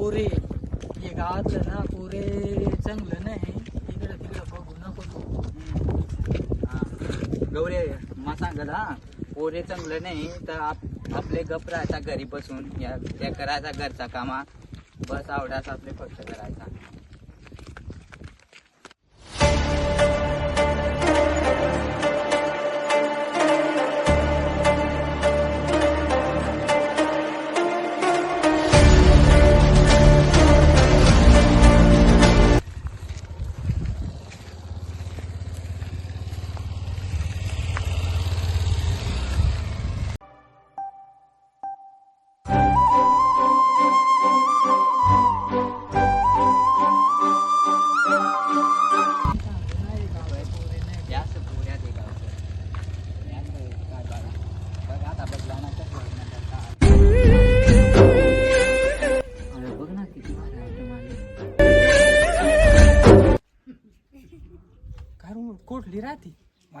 पोरे. हे गावातलं ना पोरे चांगलं नाही. इकडे तिकडे बघू नको गौरे मग मा सांगत हा पोरे चांगलं नाही तर आप आपले गप राहायचा घरी बसून या करायचा घरचा कामा. बस आवडायचा आपले फक्त करायचा.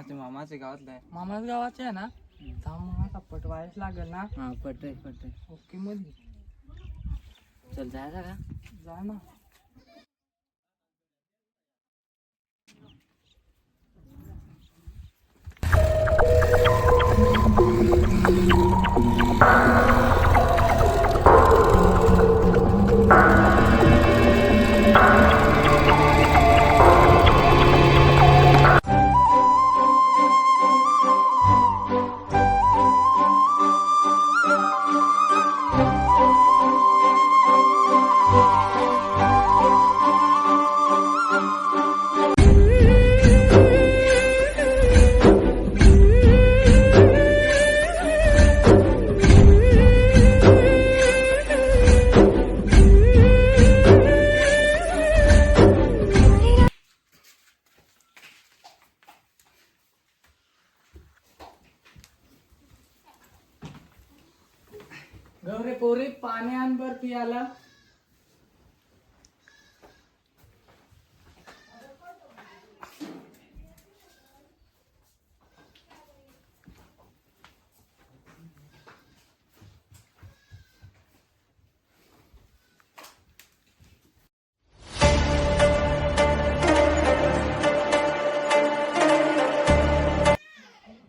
माझ्या मामाच्या गावातलं आहे. मामाच गावाचे आहे ना? थांब मग आता पटवायच लागेल ना. हा पटय पटय ओके मध्ये चल जायचा का? जा ना. गौरे पाणी आण बर पियाला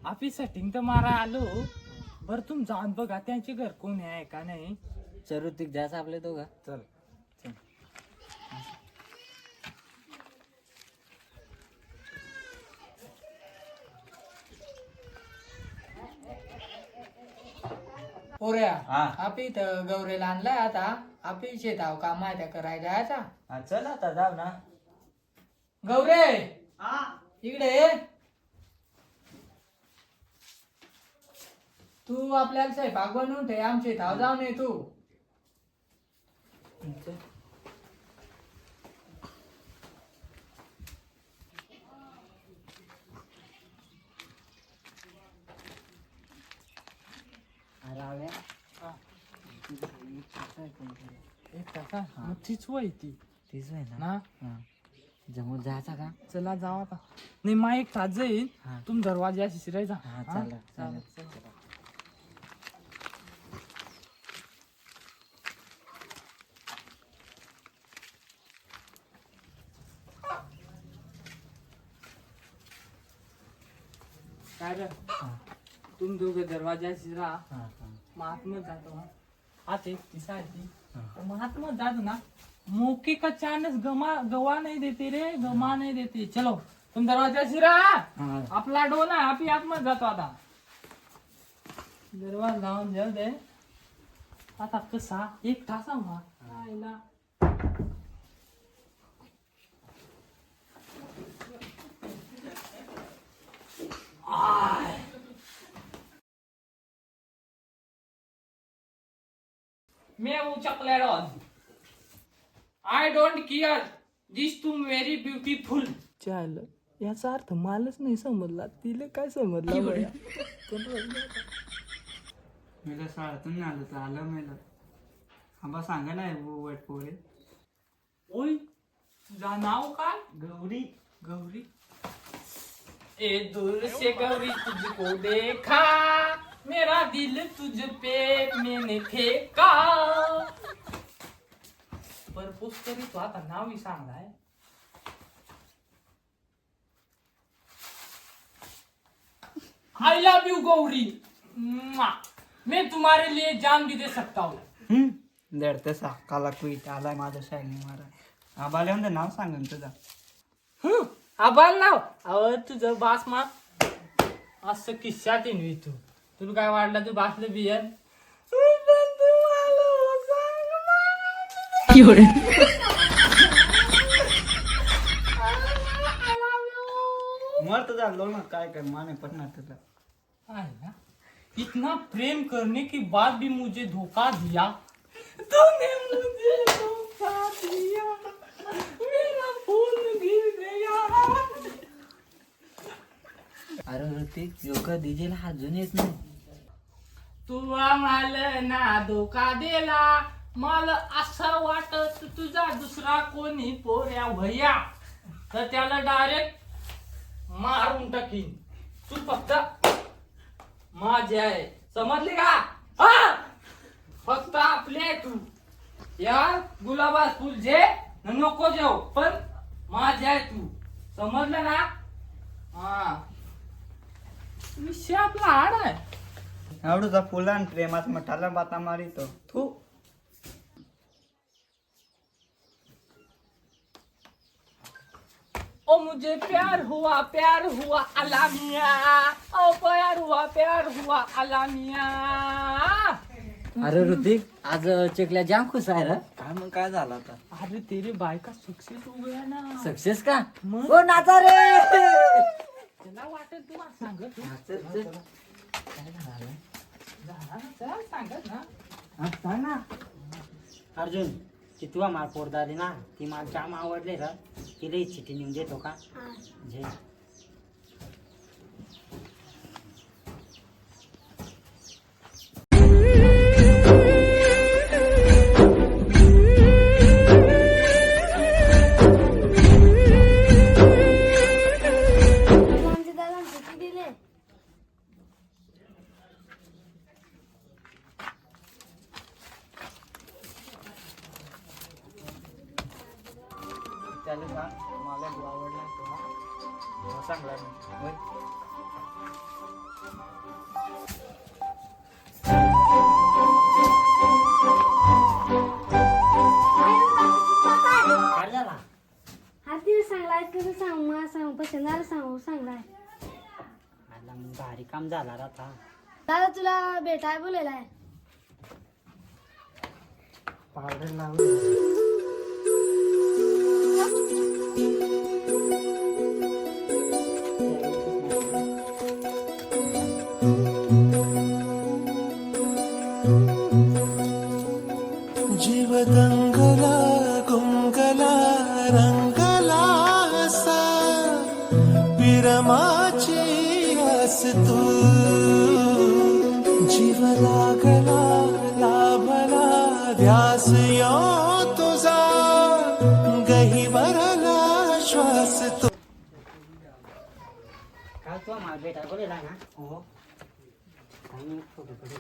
ऑफिस सेटिंग तर मारा आलो. बर तुम जाऊन बघा त्यांचे घर कोण आहे का नाही? चरुतिक जायचं आपले दोघं चल. पोऱ्या हा. आपी तर गौरेला आणलाय आता. आपी शेताव काम आहे त्या करायला जायचा हा चल आता जाऊ ना. गौरे! इकडे ये. तू आपल्याला स्वयंपाक बनवून ठे आमचे थाव जाऊन ये तू. राव्या हा. तीच तीच वय ती. आहे ना? जमून जायचा का? चला जाऊ आता. नाही मा एक तास जाईल हा. तुम दरवाजा शिरायचा. हा, चालेल, चालेल. चालेल काय रे? हा तुम दोघे दरवाजा शिरा हा हा. मग आतमध्ये जातो हा. आत एक तिसा आहे ती. तर मग आतमध्ये जातो ना मौके का चांस गमा गवा नहीं देते रे गमा नहीं देते. चलो तुम दरवाजा शिरा हा. आपला डोला आपी आतमध्ये जातो आता. दरवाजा लावून जाऊ दे. आता कसा? एक तासा मा आय. मैं हूँ chocolate I don't care this तुम व्हेरी ब्युटिफुल चाल याचा अर्थ मलाच नाही समजला. तिला काय समजला मला शाळेतून आलं तर आलं मेलं. आबा सांगा ना वाईट पोरे ओय तुझा नाव काय? गौरी. गौरी. ए दूर से गौरी तुझको देखा। मेरा दिल तुझ पे मैंने फेंका। तोच तरी तो आता नाव ही सांगलाय. I love you Gauri. म्वा. मैं तुम्हारे लिए जान भी दे सकता हूँ. हम्म. दर तसा काला क्विट आलाय माझा शायनी मारा आबाले म्हणते नाव सांगन तुझा. हं, आबाल नाव अव तुझं बास मा असं किस्सात येईन तू. तुला काय वाटलं तू बासलं बियन मर तुझा लोन काय कर माने पटणार तुला? ना? इतना प्रेम करने के बाद भी मुझे धोखा दिया. तूने मुझे. ते योगा डीजेला अजून येत नाही. तू आम्हाला ना धोका दिला. मला असं वाटत तुझा दुसरा कोणी पोऱ्या भैया तर त्याला डायरेक्ट मारून टाकीन. तू फक्त माझे आहे. समजली का? हा? फक्त आपले तू. या गुलाबा फुल जे नको जाऊ पण माझे आहे तू. समजलं ना? हा. विषय आपला हाड आहे. एवढूचा फुला आणि प्रेमात मठाला बाता मारितो तू. ओ मुझे प्यार हुआ प्यार हुआ अलामिया ओ प्यार हुआ प्यार हुआ अलामिया अरे ऋतिक आज चिकल्या जाम खुश आहे रे. काय मग काय झालं आता? अरे तेरे बाय का सक्सेस हो गया ना? सक्सेस का? मग? हो नाचा रे. वाटेल तू मला सांगत तू. चल, चल. झाला ना, चल, सांगत ना. हा, सांग ना. अर्जुन ती तुला माल पोरदारी ना. ती माल जाम आवडले र. तिला चिठी नेऊन देतो का? जे त्याला सांग मला तू आवडला तुला सांगला नाही झाला? सांगलाय सांग मला सांग झालं सांगलाय आला मग भारी काम झाला आता. दादा तुला भेटाय बोलायलाय पावडर लावून ജീവതങ്ങളാ ก็ได้นะ โอ้ของนี้ก็เป็นปรเด็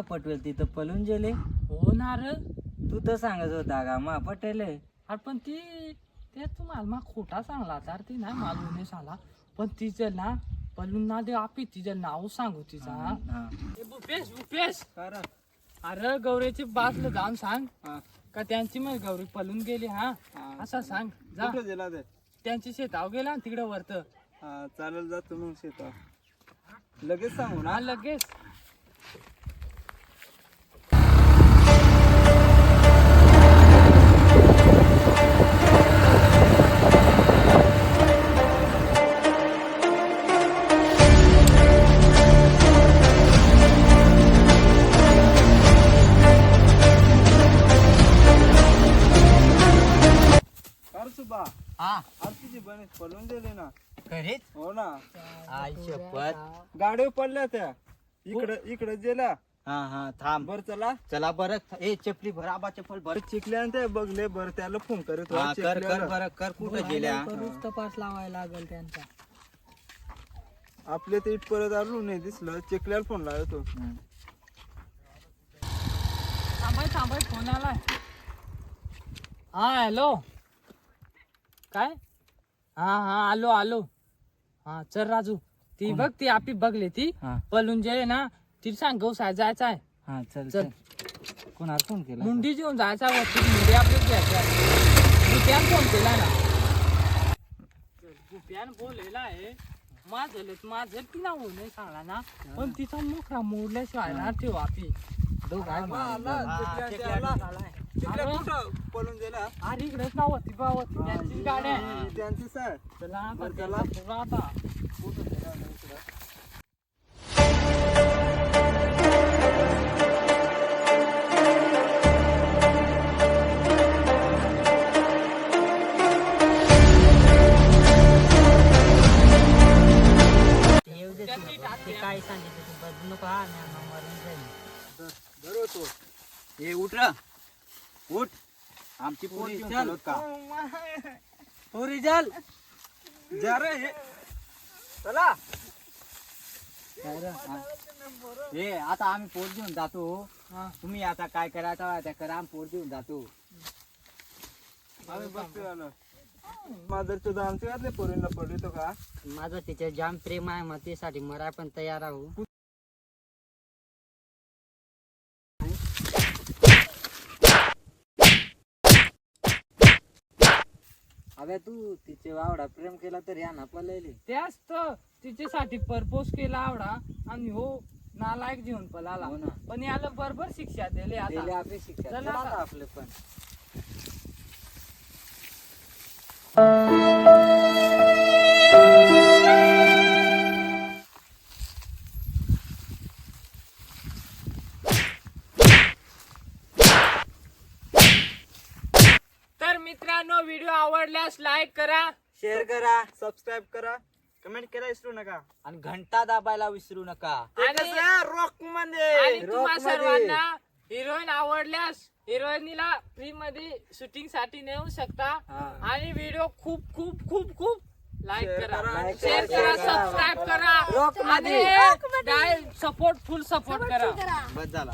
आणि ती तुला पटवेल तिथं पळून गेले. हो ना रे. तू तर सांगत होता का मा पटेल अरे पण ती ते तुम्हाला मग खोटा सांगला तर ती नाही मालूम नाही सांगला. पण तिचं ना पलून ना दे आपी तिचं नाव सांगू तिचा. ए, भूपेश अरे गौरीची बातलं जाऊन सांग. का त्यांची मग गौरी पलून गेली हा. असं सांग. जा. कुठं दिला ते? त्यांची शेताव गेला ना तिकडे वरत. हा चालेल जा तुम्ही शेता लगेच सांगू ना? लगेच. पळून गेली ना. खरीच हो ना. आई शपथ. पडल्या त्या. इकडे इकडे गेल्या हा हा थांब. बर चला. चला बरं. ए चपली भर आबा चप्पल भर. चिकल्या आणि ते बघले बर त्याला फोन करत हा होता कर कर. बरं कर कुठं गेल्या? तपास लावायला लागेल त्यांचा. आपले ते इथपर्यंत आलो नाही दिसलं चिखल्याला फोन लावतो. हम्म. थांबाय थांबाय फोन आलाय. हा हॅलो. काय? हा हा आलो आलो. हा चल राजू. ती बघ ती आपली बघली ती. हा. पलून जे ना ती सांग गौसाय जायचं आहे. हा चल चल. चल. कोणाला फोन केला? मुंडी घेऊन जायचा वरती मुंडी आपली घ्यायची गुप्यान फोन केला ना. गुप्यान बोललेला आहे माझं माझं ती ना होऊ नाही सांगला ना. पण तिचा मुखरा मोडल्याशिवाय ना ठेव आपली दोघं आहे म्हणून. चिखल्या कुठं पळून गेला. अरे इकडेच ना होती बा होती त्यांची गाड्या. आहे. त्यांची सर. चला आता बरं, चला. पुरा आता येऊ दे तू ते काय सांगितलं तू? बदलू नका हा ना मरून जाईल. बरोबर तो. ए उठ र. उठ. आमची पोरी घेऊन चालत का? पोरी जाल जा रे हे. चला. काय रे? हा. आता आम्ही पोट घेऊन जातो. हा. तुम्ही आता काय करायचं त्या करा आम्ही पोट घेऊन जातो. आम्ही आलो. माझं तुझं आमच्या घातले पोरींना पडतो का? माझं तिच्या जाम प्रेम आहे मग त्यासाठी मराय पण तयार आहो. अबे तू तिचे वावडा प्रेम केला तर या ना पळले त्याच तर तिच्यासाठी परपोज केला आवडा आणि हो नालायक जीवन पलाला हो ना. पण याला बरोबर शिक्षा दिली दिले आता आपली शिक्षा. चला चला आता. आता. आपले पण. आवडल्यास लाईक करा. शेअर करा सबस्क्राईब करा. कमेंट करा विसरू नका. आणि घंटा दाबायला विसरू नका. आणि रॉकमध्ये आणि तुम्हा. सर्वांना हिरोईन आवडल्यास हिरोईनीला फ्री मध्ये शूटिंगसाठी नेऊ शकता. आणि व्हिडिओ खूप खूप खूप खूप लाईक Share करा. करा, शेअर करा करा. सबस्क्राईब करा. आणि. सपोर्ट फुल सपोर्ट करा. करा. बस झाला.